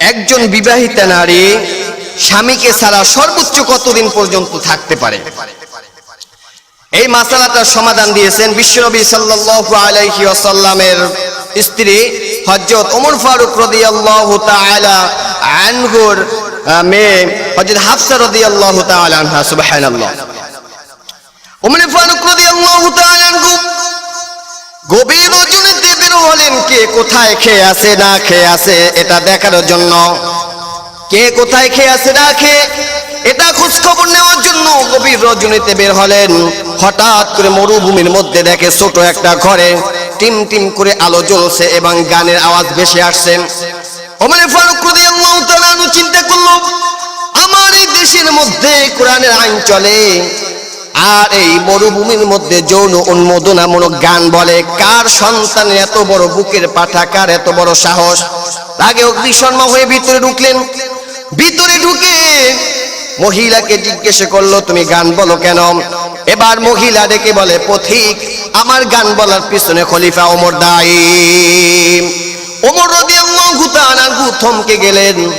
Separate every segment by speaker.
Speaker 1: একজন বিবাহিতা নারী স্বামীকে ছাড়া সর্বোচ্চ কতদিন পর্যন্ত থাকতে পারে? এই মাসালাটার সমাধান দিয়েছেন বিশ্বনবী সাল্লাল্লাহু আলাইহি ওয়াসাল্লামের স্ত্রী হযরত ওমর ফারুক রাদিয়াল্লাহু তাআলা আনহুর মেয়ে হযরত হাফসা রাদিয়াল্লাহু তাআলা আনহা, সুবহানাল্লাহ। ওমর ফারুক রাদিয়াল্লাহু তাআলা গভীর হলেন কে কোথায় খেয়ে আছে, না খেয়ে আছে, এটা দেখার জন্য। কে কোথায় খেয়ে আছে, না খেয়ে, এটা খোঁজ খবর নেওয়ার জন্য গভীর রজনীতে বের হলেন। হঠাৎ করে মরুভূমির মধ্যে দেখে ছোট একটা ঘরে টিম টিম করে আলো জ্বলছে এবং গানের আওয়াজ ভেসে আসছেন ওমর ফারুক চিন্তা করল, আমার এই দেশের মধ্যে কোরআনের আইন চলে আর এই মরুভূমির মধ্যে যৌন উন্মোদনামূলক গান বলে, কার সন্তানের এত বড় বুকের পাঠা, কার এত বড় সাহস? আগে অগ্নিশর্মা হয়ে ভিতরে ঢুকলেন। ভিতরে ঢুকে মহিলাকে জিজ্ঞেস করল, তুমি গান বলো কেন? এবার মহিলা ডেকে বলে, পথিক, আমার গান বলার পিছনে খলিফা ওমর দায়ী। ওমর রাদিয়াল্লাহু তাআলা থমকে গেলেন।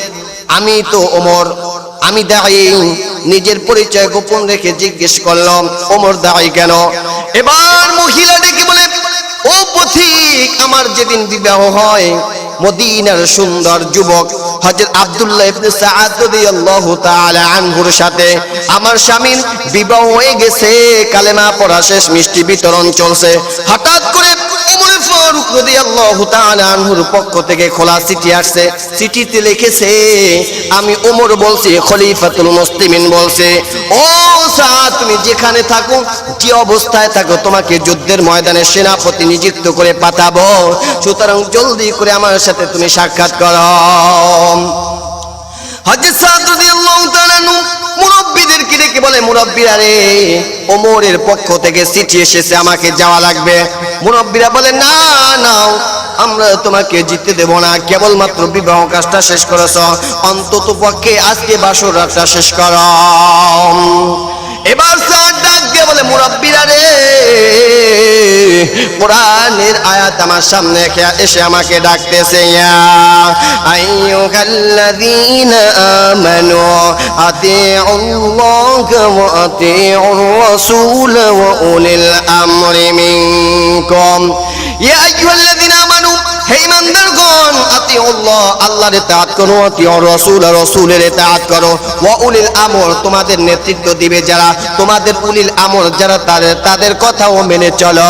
Speaker 1: আমি তো ওমর, আমি দায়ী। নিজের পরিচয় গোপন রেখে জিজ্ঞেস করলাম, ওমর দায়ী কেন? এবার মহিলা ডেকে বলে, ও পথিক, আমার যেদিন বিবাহ হয়, মদিনার সুন্দর যুবক হযরত আব্দুল্লাহ ইবনে সাআদ রাদিয়াল্লাহু তাআলা আনহুর সাথে। আমার স্বামীর বিবাহ হয়ে গেছে, কালেমা পড়া শেষ, মিষ্টি বিতরণ চলছে। হঠাৎ করে ফারুক রাদিয়াল্লাহু তাআলা আনহুর পক্ষ থেকে খোলা চিঠি আসছে। চিঠিতে লিখেছে, আমি ওমর বলছি, খলিফাতুল মুসলিমিন বলছে, ও সাদ, তুমি যেখানে থাকো, যে অবস্থায় থাকো, তোমাকে যুদ্ধের ময়দানে সেনাপতি নিযুক্ত করে পাঠাবো। সুতরাং জলদি করে আমার সাথে তুমি সাক্ষাৎ করো। হযরত সাদ রাদিয়াল্লাহু তাআলা মুরব্বিদেরকে ডেকে বলে, মুরব্বীরা রে, ওমরের পক্ষ থেকে চিঠি এসেছে, আমাকে যাওয়া লাগবে। মুরব্বীরা বলে, না নাও আমরা তোমাকে জিততে দেব না, কেবলমাত্র বিবাহ কাজটা শেষ করেছ। অন্তত পক্ষে আজকে বাসর রাতটা শেষ কর। এবার স্যার ডাক দিয়ে বলে, মুরব্বিরা রে, কোরআনের আয়াত আমার সামনে এসে- আমাকে ডাকতেছে, ইয়া আইয়ুহাল্লাযীনা আমানু আতিউল্লাহ ওয়া আতিউর রাসূল ওয়া উলিল আমরি মিনকুম। ইয়া আমানু হে ইতাআত করো করো। আমর, তোমাদের নেতৃত্ব দিবে যারা। তোমাদের আমর যারা তাদের তাদের কথাও মেনে চলো।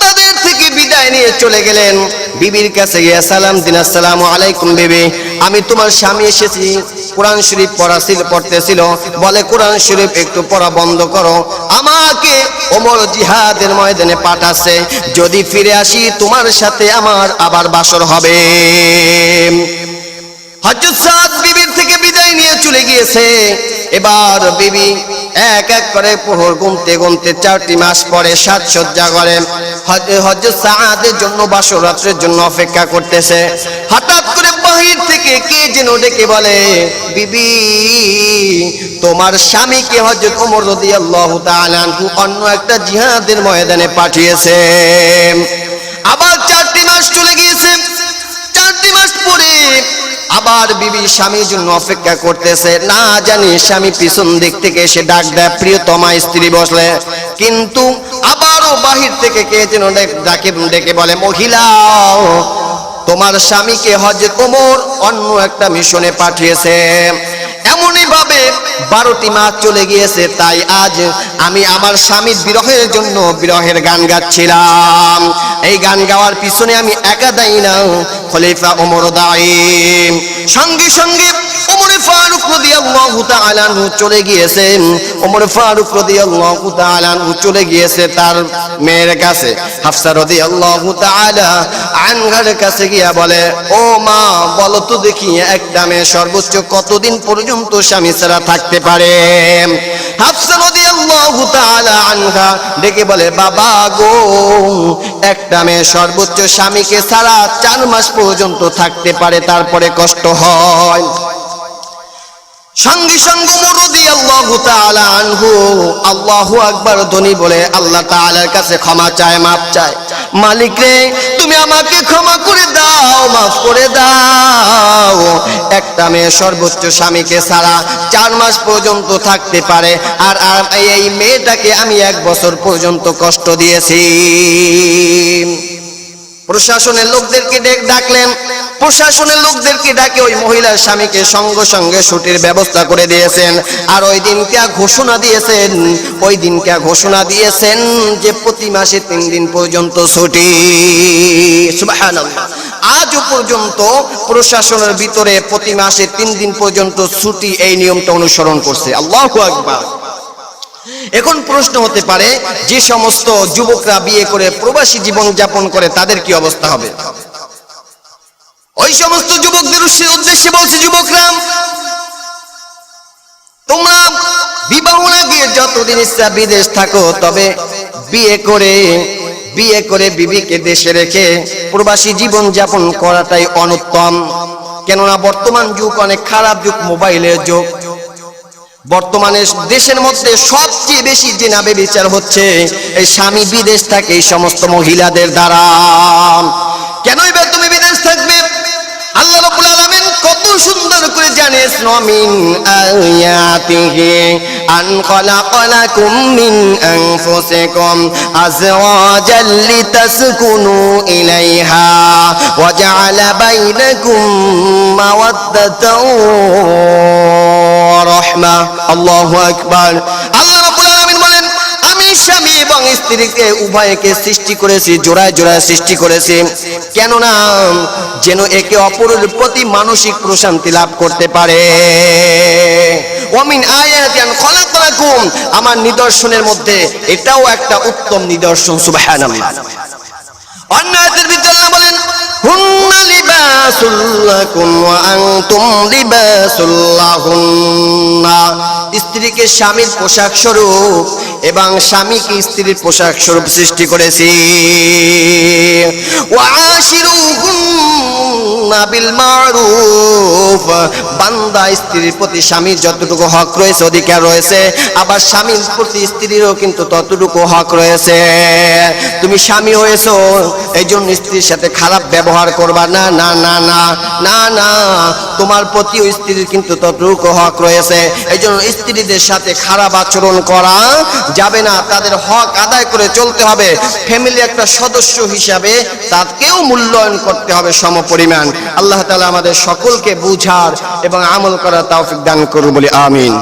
Speaker 1: তাদের থেকে বিদায় নিয়ে চলে গেলেন। বিবির কাছে সালাম আলাইকুম বিবি। আমি তোমার স্বামী এসেছি। কোরআন শরীফ পড়া ছিল, পড়তেছিল। বলে, কোরআন শরীফ একটু পড়া বন্ধ করো। আমাকে ওমর জিহাদের ময়দানে পাঠাচ্ছে। যদি ফিরে আসি, তোমার সাথে আমার আবার বাসর হবে। হযরত সাদ বিবির থেকে বিদায় নিয়ে চলে গিয়েছে। এবার বিবি এক এক করে প্রহর গুনতে গুনতে চারটি মাস পরে সাজসজ্জা করে। হজ- হযরত সাদের জন্য বাসর রাত্রের জন্য অপেক্ষা করতেছে। হঠাৎ করে বাহির থেকে কে যেন ডেকে বলে, বিবি, তোমার স্বামীকে হযরত ওমর রাদিয়াল্লাহু তাআলা অন্য একটা জিহাদের ময়দানে পাঠিয়েছে। আবার চারটি মাস চলে গিয়েছে। চারটি মাস পরে আবার বিবি স্বামীর জন্য অপেক্ষা করতেছে। না জানি স্বামী পিছন দিক থেকে এসে ডাক দেয়, প্রিয়তমা, স্ত্রী বসলে। কিন্তু আবারও বাহির থেকে কে যেন ডাকে ডেকে বলে মহিলা তোমার স্বামীকে হজে ওমর অন্য একটা মিশনে পাঠিয়েছে। এমনই ভাবে বারোটি মাস চলে গিয়েছে, তাই আজ আমি আমার স্বামীর বিরহের জন্য বিরহের গান গাচ্ছিলাম। এই গান গাওয়ার পিছনে আমি একা দায়ী না, খলিফা ওমর দায়ী। সঙ্গে সঙ্গে ফারুক রাদিয়াল্লাহু তাআলা আনহু চলে গিয়েছেন। ওমর ফারুক রাদিয়াল্লাহু তাআলা আনহু চলে গিয়েছে তার মেয়ের কাছে। হাফসা রাদিয়াল্লাহু তাআলা আনহার কাছে গিয়া বলে, ও মা, বলো তো দেখি একটা মেয়ে সর্বোচ্চ কতদিন পর্যন্ত স্বামী ছাড়া থাকতে পারে? হাফসা রাদিয়াল্লাহু তাআলা আনহা ডেকে বলে, বাবা গো একটা মেয়ে সর্বোচ্চ স্বামীকে ছাড়া চার মাস পর্যন্ত থাকতে পারে, তারপরে কষ্ট হয়। সঙ্গে সঙ্গে মুরুদি আল্লাহ তাআলা আনহু আল্লাহু আকবার ধ্বনি বলে, আল্লাহ তাআলার কাছে ক্ষমা চায় মাপ চায়। মালিক রে, তুমি আমাকে ক্ষমা করে দাও, মাফ করে দাও। একটা মেয়ে সর্বোচ্চ স্বামীকে ছাড়া চার মাস পর্যন্ত থাকতে পারে আর এই মেয়েটাকে আমি এক বছর পর্যন্ত কষ্ট দিয়েছি। প্রশাসনের লোকদেরকে ডেক ডাকলেন। প্রশাসনের লোকদেরকে ডাকে ওই মহিলার স্বামীকে সঙ্গে সঙ্গে ছুটির ব্যবস্থা করে দিয়েছেন। আর ওই দিন দিনকে ঘোষণা দিয়েছেন? ওই দিন দিনকে ঘোষণা দিয়েছেন যে প্রতি মাসে তিন দিন পর্যন্ত ছুটি। আজও পর্যন্ত প্রশাসনের ভিতরে প্রতি মাসে তিন দিন পর্যন্ত ছুটি এই নিয়মটা অনুসরণ করছে। আল্লাহু আকবার। এখন প্রশ্ন হতে পারে, যে সমস্ত যুবকরা বিয়ে করে প্রবাসী জীবন যাপন করে, তাদের কি অবস্থা হবে? ওই সমস্ত যুবকদের উদ্দেশ্যে- বলছে, যুবকরা, তোমরা বিবাহ না গিয়ে যতদিন ইচ্ছা বিদেশ থাকো, তবে বিয়ে করে বিয়ে করে বিবিকে দেশে রেখে প্রবাসী জীবন যাপন করাটাই অনুত্তম। কেননা বর্তমান যুগ অনেক খারাপ যুগ, মোবাইলের যুগ। বর্তমানে দেশের মধ্যে সবচেয়ে বেশি যে নাবে বিচার হচ্ছে এই স্বামী বিদেশ থাকে এই সমস্ত মহিলাদের দ্বারা। কেনই বা তুমি বিদেশ থাকবে আল্লাহ রাব্বুল আলামিন কত সুন্দর করে জানিস, নমিন আয়াতিহি, আন খলাকালাকুম মিন আনফুসিকুম, আজওয়াজাল লিতাসকুনু ইলাইহা ওয়া জাআলা বাইনাকুম মাওয়াদ্দাতাও ওয়া রাহমা। আল্লাহু আকবার। আল্লাহ রাব্বুল স্বামী এবং স্ত্রীকে উভয়কে সৃষ্টি করেছি, জোড়ায় জোড়ায় সৃষ্টি করেছি। কেননা যেন একে অপরের প্রতি মানসিক প্রশান্তি লাভ করতে পারে। আমার নিদর্শনের মধ্যে এটাও একটা উত্তম নিদর্শন, সুবহানাল্লাহ। অন্য বলেন, হুন্না লিবাসুল ওয়া আনতুম লিবাসুল লাহুন্না। স্ত্রীকে স্বামীর পোশাক স্বরূপ এবং স্বামীকে স্ত্রীর পোশাক স্বরূপ সৃষ্টি করেছি। বান্দা স্ত্রীর প্রতি স্বামীর যতটুকু হক রয়েছে, অধিকার রয়েছে। আবার স্বামীর প্রতি স্ত্রীরও কিন্তু ততটুকু হক রয়েছে। তুমি স্বামী হয়েছো এই জন্য স্ত্রীর সাথে খারাপ ব্যবহার করবা না না না না না না। তোমার প্রতিও স্ত্রীর কিন্তু ততটুকু হক রয়েছে। এই জন্য স্ত্রীদের সাথে খারাপ আচরণ করা যাবে না, তাদের হক আদায় করে চলতে হবে। ফ্যামিলি একটা সদস্য হিসাবে তাকেও মূল্যায়ন করতে হবে সমপরিমাণ। আল্লাহ তালা আমাদের সকলকে বুঝার এবং আমল করার তৌফিক দান করুন বলে আমিন।